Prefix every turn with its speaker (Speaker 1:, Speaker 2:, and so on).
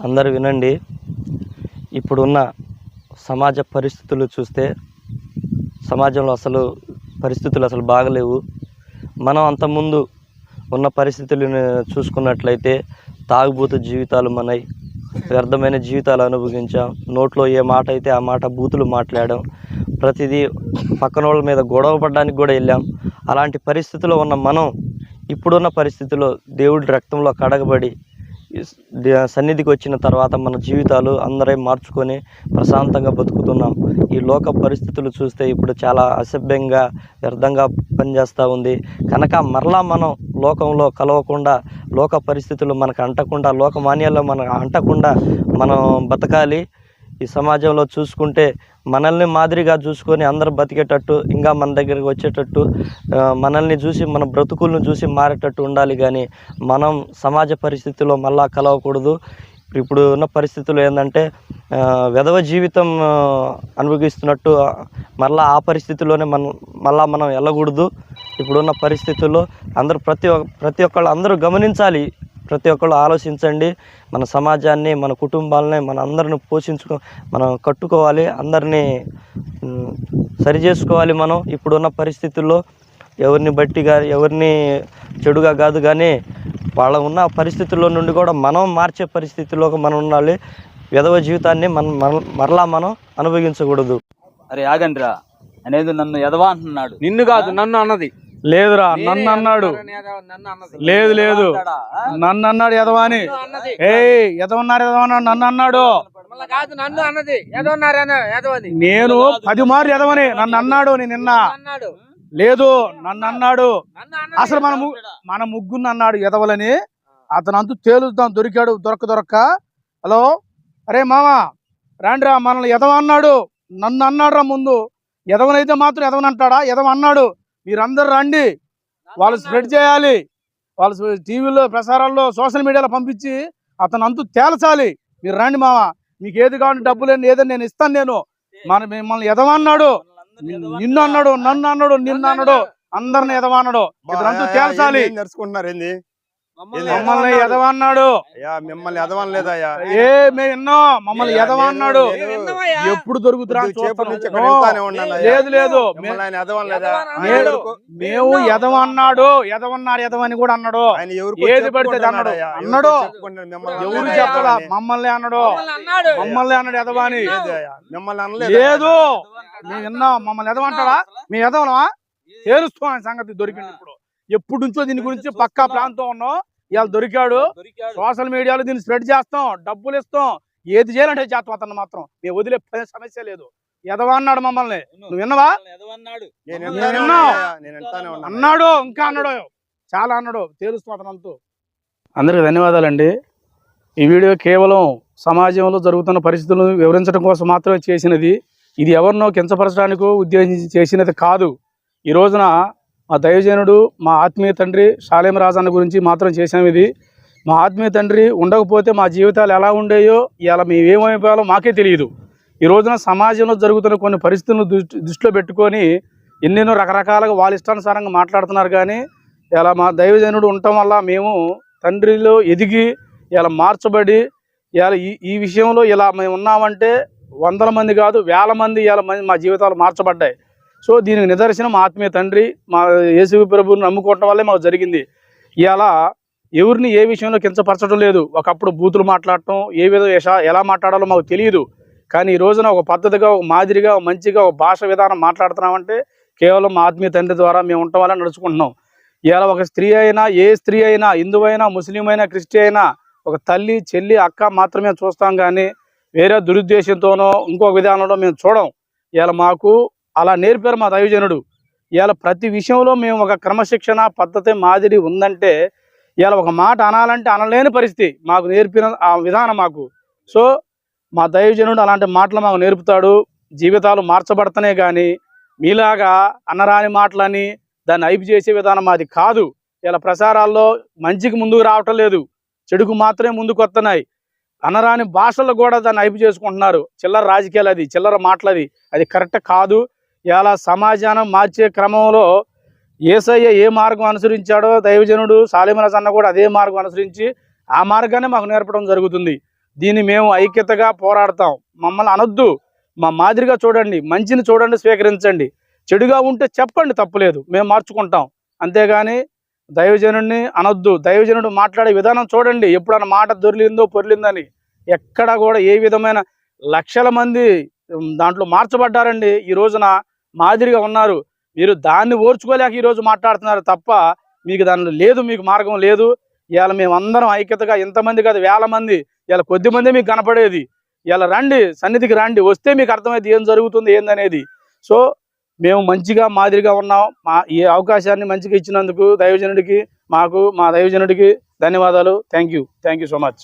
Speaker 1: అందరు వినండి. ఇప్పుడున్న సమాజ పరిస్థితులు చూస్తే సమాజంలో అసలు పరిస్థితులు అసలు బాగలేవు. మనం అంతకుముందు ఉన్న పరిస్థితులను చూసుకున్నట్లయితే తాగుబోతు జీవితాలు మనై వ్యర్థమైన జీవితాలు అనుభవించాం. నోట్లో ఏ మాట అయితే ఆ మాట బూతులు మాట్లాడాం. ప్రతిదీ పక్కన వాళ్ళ మీద గొడవ పడడానికి కూడా వెళ్ళాం. అలాంటి పరిస్థితిలో ఉన్న మనం ఇప్పుడున్న పరిస్థితిలో దేవుడి రక్తంలో కడగబడి సన్నిధికి వచ్చిన తర్వాత మన జీవితాలు అందరే మార్చుకొని ప్రశాంతంగా బతుకుతున్నాం. ఈ లోక పరిస్థితులు చూస్తే ఇప్పుడు చాలా అసభ్యంగా వ్యర్థంగా పనిచేస్తూ ఉంది. కనుక మరలా మనం లోకంలో కలవకుండా లోక పరిస్థితులు మనకు అంటకుండా లోకమాన్యాల్లో మనకు అంటకుండా మనం బతకాలి. ఈ సమాజంలో చూసుకుంటే మనల్ని మాదిరిగా చూసుకొని అందరూ బతికేటట్టు ఇంకా మన దగ్గరికి వచ్చేటట్టు మనల్ని చూసి మన బ్రతుకులను చూసి మారేటట్టు ఉండాలి. కానీ మనం సమాజ పరిస్థితిలో మళ్ళా కలవకూడదు. ఇప్పుడు ఉన్న పరిస్థితులు ఏంటంటే వెధవ విధవ జీవితం అనుభవిస్తున్నట్టు మళ్ళా ఆ పరిస్థితిలోనే మనం మళ్ళా మనం వెళ్ళకూడదు. ఇప్పుడున్న పరిస్థితుల్లో అందరూ ప్రతి ప్రతి ఒక్కళ్ళు అందరూ గమనించాలి. ప్రతి ఒక్కళ్ళు ఆలోచించండి. మన సమాజాన్ని మన కుటుంబాలని మన అందరిని పోషించుకో మనం కట్టుకోవాలి. అందరినీ సరి చేసుకోవాలి మనం. ఇప్పుడున్న పరిస్థితుల్లో ఎవరిని బట్టి గా ఎవరిని చెడుగా కాదు కానీ వాళ్ళ ఉన్న పరిస్థితుల్లో నుండి కూడా మనం మార్చే పరిస్థితిలోకి మనం ఉండాలి. విధవ జీవితాన్ని మనం మన- మరలా మనం అనుభవించకూడదు.
Speaker 2: అరే ఆగండిరా. అనేది నన్ను ఎదవా అంటున్నాడు.
Speaker 3: నిన్ను కాదు నన్ను అన్నది. లేదురా నన్ను అన్నాడు. లేదు లేదు. నన్ను అన్నాడు ఎదవాని ఏ ఎదవన్నారు ఎదవన్నాడు నన్ను అన్నాడు.
Speaker 4: నన్ను అన్నది.
Speaker 3: నేను పది మార్లు ఎదవని నన్ను అన్నాడు నేను నిన్న. లేదు నన్ను అన్నాడు. అసలు మన మన ముగ్గురు అన్నాడు ఎదవలని అతను అంతు తేలుద్దాం దొరికాడు దొరక దొరక్క హలో? అరే మామా రాండిరా మనల్ని ఎదవ అన్నాడు. నన్ను అన్నాడు రా ముందు. ఎదవనైతే మాత్రం ఎదవని అంటాడా ఎదవ అన్నాడు. మీరందరూ రండి. వాళ్ళు స్ప్రెడ్ చేయాలి. వాళ్ళు టీవీలో ప్రసారాల్లో సోషల్ మీడియాలో పంపించి అతను అంతు తేల్చాలి. మీరు రండి మామ మీకు ఏది కావాలి డబ్బులు ఏదని నేను ఇస్తాను నేను. మన మిమ్మల్ని ఎదవన్నాడు నిన్ను అన్నాడు నన్ను అన్నాడు నిన్ను అన్నాడు అందరిని ఎదవన్నాడు ఇద్దరంతా తేల్చాలి.
Speaker 5: నడుచుకుంటున్నారు ఏంది?
Speaker 3: మమ్మల్ని ఎదవన్నాడు.
Speaker 5: అయ్యా మిమ్మల్ని ఎదవని లేదయ్యా
Speaker 3: ఏ మేము విన్నాం మమ్మల్ని ఎదవన్నాడు.
Speaker 4: మేము.
Speaker 3: ఎప్పుడు దొరుకుతురా. లేదు లేదు. మేము ఎదవన్నాడు. ఎదవన్నారు ఎదవని కూడా అన్నాడు. ఏది పడితే అన్నాడు. అన్నాడు. ఎవరు
Speaker 5: అని.
Speaker 3: మమ్మల్ని అన్నాడు?
Speaker 4: మమ్మల్ని అన్నాడు.
Speaker 3: ఎదవాని.
Speaker 5: మిమ్మల్ని అనలేదు?
Speaker 3: లేదు. మేము విన్నాం మమ్మల్ని ఎదవంటాడా మీ ఎదవనమా తేలుస్తున్నాం సంగతి దొరికింది ఇప్పుడు. ఎప్పుడు నుంచో దీని గురించి పక్కా ప్లాన్తో ఉన్నాం. ఇవాళ దొరికాడు. సోషల్ మీడియాలో దీన్ని స్ప్రెడ్ చేస్తాం డబ్బులు ఇస్తాం. ఏది చేయాలంటే చేస్తాం అతను మాత్రం. మేము వదిలే సమస్య లేదు. ఎదవా అన్నాడు మమ్మల్ని. నువ్వు విన్నవా?
Speaker 2: ఎదవన్నాడు.
Speaker 3: అన్నాడు? ఇంకా అన్నాడు. చాలా అన్నాడు. తేలుస్తాం అతనంతూ అందరికి ధన్యవాదాలండి. ఈ వీడియో కేవలం సమాజంలో జరుగుతున్న పరిస్థితులను వివరించడం కోసం మాత్రమే చేసినది. ఇది ఎవరినో కించపరచడానికో ఉద్దేశించి చేసినది కాదు. ఈ రోజున మా దైవజనుడు మా ఆత్మీయ తండ్రి శాలేం రాజన్న గురించి మాత్రం చేసాం ఇది. మా ఆత్మీయ తండ్రి ఉండకపోతే మా జీవితాలు ఎలా ఉండేయో ఇలా మేము ఏమైపోయాలో మాకే తెలియదు. ఈ రోజున సమాజంలో జరుగుతున్న కొన్ని పరిస్థితులను దృష్టి దృష్టిలో పెట్టుకొని ఎన్నెన్నో రకరకాలుగా వాళ్ళ ఇష్టానుసారంగా మాట్లాడుతున్నారు కానీ ఇలా మా దైవజనుడు ఉండటం వల్ల మేము తండ్రిలో ఎదిగి ఇలా మార్చబడి ఇలా ఈ ఈ విషయంలో ఇలా మేము ఉన్నామంటే వందల మంది కాదు వేల మంది ఇలా మంది మా జీవితాలు మార్చబడ్డాయి. సో దీనికి నిదర్శనం ఆత్మీయ తండ్రి మా యేసు ప్రభువుని నమ్ముకోవటం వల్లే మాకు జరిగింది. ఇలా ఎవరిని ఏ విషయంలో కించపరచడం లేదు. ఒకప్పుడు బూతులు మాట్లాడటం ఏ విధంగా ఎలా మాట్లాడాలో మాకు తెలియదు. కానీ ఈ రోజున ఒక పద్ధతిగా ఒక మాదిరిగా ఒక మంచిగా ఒక భాష విధానం మాట్లాడుతున్నామంటే కేవలం ఆత్మీయ తండ్రి ద్వారా మేము ఉండటం వల్ల నడుచుకుంటున్నాం. ఇలా ఒక స్త్రీ అయినా ఏ స్త్రీ అయినా హిందూ అయినా ముస్లిం అయినా క్రిస్టి అయినా ఒక తల్లి చెల్లి అక్క మాత్రమే చూస్తాం కానీ వేరే దురుద్దేశంతోనో ఇంకొక విధానంలో మేము చూడం. ఇలా మాకు అలా నేర్పారు మా దైవజనుడు. ఇలా ప్రతి విషయంలో మేము ఒక క్రమశిక్షణ పద్ధతి మాదిరి ఉందంటే ఇవాళ ఒక మాట అనాలంటే అనలేని పరిస్థితి మాకు నేర్పిన ఆ విధానం మాకు. సో మా దైవజనుడు అలాంటి మాటలు మాకు నేర్పుతాడు. జీవితాలు మార్చబడతనే కానీ మీలాగా అన్నరాని మాటలని దాన్ని ఐపు చేసే విధానం మాది కాదు. ఇలా ప్రసారాల్లో మంచికి ముందుకు రావటం లేదు. చెడుకు మాత్రమే ముందుకు వస్తున్నాయి. అనరాని భాషలు కూడా దాన్ని ఐపు చేసుకుంటున్నారు. చిల్లర రాజకీయాలు అది చిల్లర మాటలది అది కరెక్ట్ కాదు. ఇలా సమాజాన్ని మార్చే క్రమంలో ఏసయ్య ఏ మార్గం అనుసరించాడో దైవజనుడు సాలిమరాజ్ అన్న కూడా అదే మార్గం అనుసరించి ఆ మార్గాన్ని మాకు నేర్పడం జరుగుతుంది. దీన్ని మేము ఐక్యతగా పోరాడతాం. మమ్మల్ని అనొద్దు. మా మాదిరిగా చూడండి. మంచిని చూడండి స్వీకరించండి. చెడుగా ఉంటే చెప్పండి తప్పులేదు మేము మార్చుకుంటాం. అంతేగాని దైవజనుడిని అనొద్దు. దైవజనుడు మాట్లాడే విధానం చూడండి. ఎప్పుడన్నా మాట దొరిలిందో పొరిలిందని. ఎక్కడ కూడా ఏ విధమైన లక్షల మంది దాంట్లో మార్చబడ్డారండి. ఈ రోజున మాదిరిగా ఉన్నారు. మీరు దాన్ని ఓర్చుకోలేక ఈరోజు మాట్లాడుతున్నారు తప్ప మీకు దానిలో లేదు మీకు మార్గం లేదు. ఇవాళ మేమందరం ఐక్యతగా ఇంతమంది కాదు వేల మంది. ఇలా కొద్ది మంది మీకు కనపడేది. ఇలా రండి సన్నిధికి రండి. వస్తే మీకు అర్థమైంది ఏం జరుగుతుంది ఏందనేది. సో మేము మంచిగా మాదిరిగా ఉన్నాం. మా ఈ అవకాశాన్ని మంచిగా ఇచ్చినందుకు దైవజనుడికి మాకు మా దైవజనుడికి ధన్యవాదాలు. Thank you thank you so much